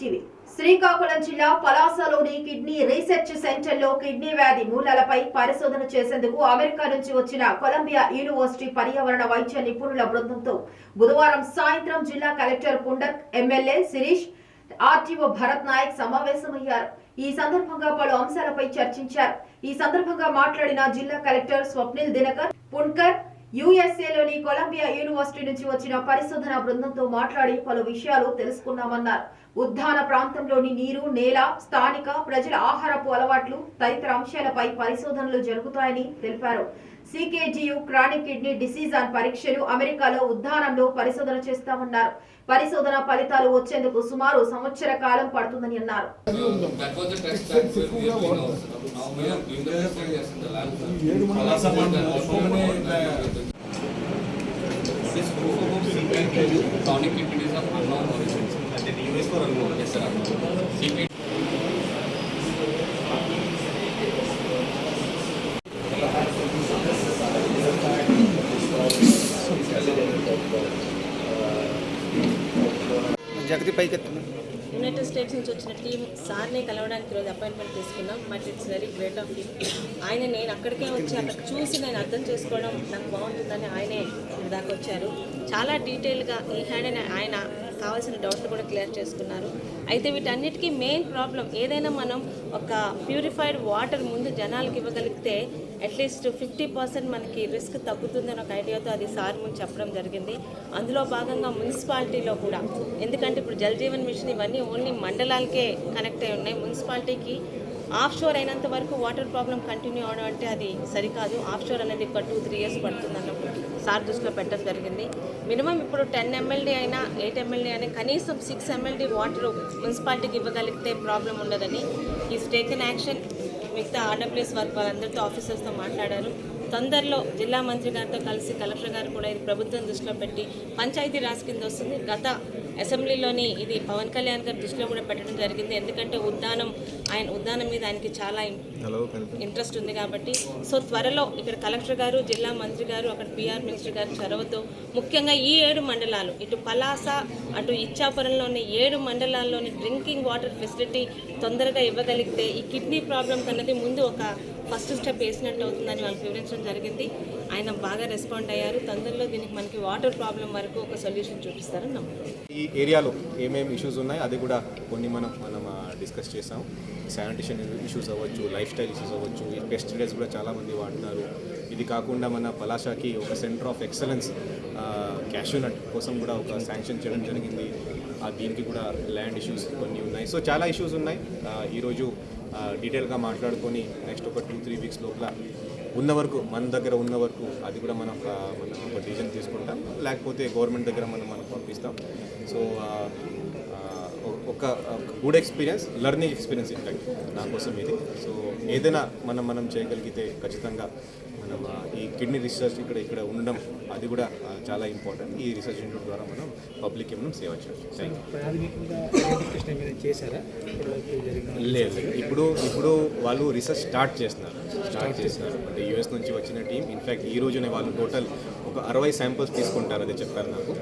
TV Srikakulam జిల్లా పలాసలోని kidney research సెంటర్లో కిడ్నీ వ్యాధి మూలాలపై పరిశోధన చేసేందుకు అమెరికా నుంచి వచ్చిన కొలంబియా యూనివర్సిటీ పర్యావరణ వైద్య నిపుణుల బృందంతో బుధవారం సాయంత్రం జిల్లా collector Pundak MLA Sirish RTO Bharat Nayak సమావేశమయ్యారు. ఈ సందర్భంగా పలు అంశాలపై చర్చించారు. ఈ సందర్భంగా మాట్లాడిన జిల్లా కలెక్టర్ స్వప్నిల్ దినకర్ పుణ్కర్ యుఎస్ఏలోని కొలంబియా యూనివర్సిటీ నుంచి వచ్చిన పరిశోధన బృందంతో మాట్లాడి పలు విషయాలు తెలుసుకున్నామన్నారు. ఉద్దాన ప్రాంతంలోని నీరు నేల స్థానిక ప్రజల ఆహారపు అలవాట్లు తదితర అంశాలపై పరిశోధనలు జరుగుతాయని తెలిపారు. CKDU chronic kidney disease and పరీక్షలు అమెరికాలో ఉద్దానంలో పరిశోధన చేస్తామన్నారు. పరిశోధన ఫలితాలు వచ్చేందుకు సుమారు సంవత్సర కాలం పడుతుందని అన్నారు. That was the test జగతి పైకెత్తున్నా యునైటెడ్ స్టేట్స్ నుంచి వచ్చిన టీం సార్నే కలవడానికి ఈరోజు అపాయింట్మెంట్ తీసుకున్నాం. But it's very great of you. ఆయన నేను అక్కడికే వచ్చి అక్కడ చూసి నేను అర్థం చేసుకోవడం నాకు బాగుంటుందని ఆయనే దాకా వచ్చారు. చాలా డీటెయిల్గా ఈ హ్యాండ్ అని ఆయన కావాల్సిన డౌట్లు కూడా క్లియర్ చేసుకున్నారు. అయితే వీటన్నిటికీ మెయిన్ ప్రాబ్లం ఏదైనా మనం ఒక ప్యూరిఫైడ్ వాటర్ ముందు జనాలకు ఇవ్వగలిగితే అట్లీస్ట్ ఫిఫ్టీ పర్సెంట్ మనకి రిస్క్ తగ్గుతుందని ఒక ఐడియాతో అది సార్ ముందు చెప్పడం జరిగింది. అందులో భాగంగా మున్సిపాలిటీలో కూడా. ఎందుకంటే ఇప్పుడు జల్ జీవన్ మిషన్ ఇవన్నీ ఓన్లీ మండలాలకే కనెక్ట్ అయి ఉన్నాయి. మున్సిపాలిటీకి ఆఫ్ షోర్ అయినంత వరకు వాటర్ ప్రాబ్లం కంటిన్యూ అవడం అంటే అది సరికాదు. ఆఫ్ షోర్ అనేది ఒక టూ త్రీ ఇయర్స్ పడుతుంది అన్నప్పుడు సార్ దృష్టిలో పెట్టడం జరిగింది. మినిమం ఇప్పుడు టెన్ ఎమ్మెల్డీ అయినా ఎయిట్ ఎమ్మెల్డీ అయినా కనీసం సిక్స్ ఎమ్మెల్డీ వాటర్ మున్సిపాలిటీకి ఇవ్వగలిగితే ప్రాబ్లం ఉండదని. ఈ టేకెన్ యాక్షన్ మిగతా ఆర్డబ్ల్యూఎస్ వర్క్ వాళ్ళందరితో ఆఫీసర్స్తో మాట్లాడారు. తొందరలో జిల్లా మంత్రి గారితో కలిసి కలెక్టర్ గారు కూడా ఇది ప్రభుత్వం దృష్టిలో పెట్టి పంచాయతీ రాజ్ కింద వస్తుంది. గత అసెంబ్లీలోని ఇది పవన్ కళ్యాణ్ గారి దృష్టిలో కూడా పెట్టడం జరిగింది. ఎందుకంటే ఉద్దానం ఆయన ఉద్దానం మీద ఆయనకి చాలా ఇంట్రెస్ట్ ఉంది కాబట్టి. సో త్వరలో ఇక్కడ కలెక్టర్ గారు జిల్లా మంత్రి గారు అక్కడ పిఆర్ మినిస్టర్ గారి చొరవతో ముఖ్యంగా ఈ ఏడు మండలాలు ఇటు పలాస అటు ఇచ్చాపురంలోని ఏడు మండలాల్లోని డ్రింకింగ్ వాటర్ ఫెసిలిటీ తొందరగా ఇవ్వగలిగితే ఈ కిడ్నీ ప్రాబ్లం అన్నది ముందు ఒక ఫస్ట్ స్టెప్ వేసినట్టు అవుతుందని వాళ్ళకి వివరించడం జరిగింది. ఆయన బాగా రెస్పాండ్ అయ్యారు. తొందరలో దీనికి మనకి వాటర్ ప్రాబ్లం వరకు ఒక సొల్యూషన్ చూపిస్తారని నమ్ముతున్నాను ఈ ఏరియాలో ఏమేమి ఇష్యూస్ ఉన్నాయి అది కూడా కొన్ని మనం మనం డిస్కస్ చేసాం శానిటేషన్ ఇష్యూస్ అవ్వచ్చు లైఫ్ స్టైల్ ఇష్యూస్ అవ్వచ్చు ఈ పెస్టిసైడ్స్ కూడా చాలామంది వాడుతున్నారు. ఇది కాకుండా మన పలాషాకి ఒక సెంటర్ ఆఫ్ ఎక్సలెన్స్ క్యాష్యూనట్ కోసం కూడా ఒక శాంక్షన్ చేయడం జరిగింది. ఆ, దీనికి కూడా ల్యాండ్ ఇష్యూస్ కొన్ని ఉన్నాయి. సో చాలా ఇష్యూస్ ఉన్నాయి. ఈరోజు డీటెయిల్గా మాట్లాడుకొని నెక్స్ట్ ఒక టూ త్రీ వీక్స్ లోపల ఉన్న వరకు మన దగ్గర ఉన్న వరకు అది కూడా మనం మనం ఒక డిసిజన్ తీసుకుంటాం. లేకపోతే గవర్నమెంట్ దగ్గర మనం మనం పంపిస్తాం. సో ఒక good experience learning experience in fact నా కోసం ఇది. సో ఏదైనా మనం మనం చేయగలిగితే ఖచ్చితంగా మనం ఈ కిడ్నీ రీసెర్చ్ ఇక్కడ ఇక్కడ ఉండడం అది కూడా చాలా ఇంపార్టెంట్ ఈ రీసెర్చ్ ఇన్స్టిట్యూట్ ద్వారా మనం పబ్లిక్కి మనం సేవ జరిగిన లేదు ఇప్పుడు ఇప్పుడు వాళ్ళు రీసెర్చ్ స్టార్ట్ చేస్తున్నారు. స్టార్ట్ చేస్తున్నారు. అంటే యూఎస్ నుంచి వచ్చిన టీం ఇన్ఫాక్ట్ ఈ రోజునే వాళ్ళు టోటల్ ఒక అరవై శాంపిల్స్ తీసుకుంటారు అదే చెప్పారు నాకు.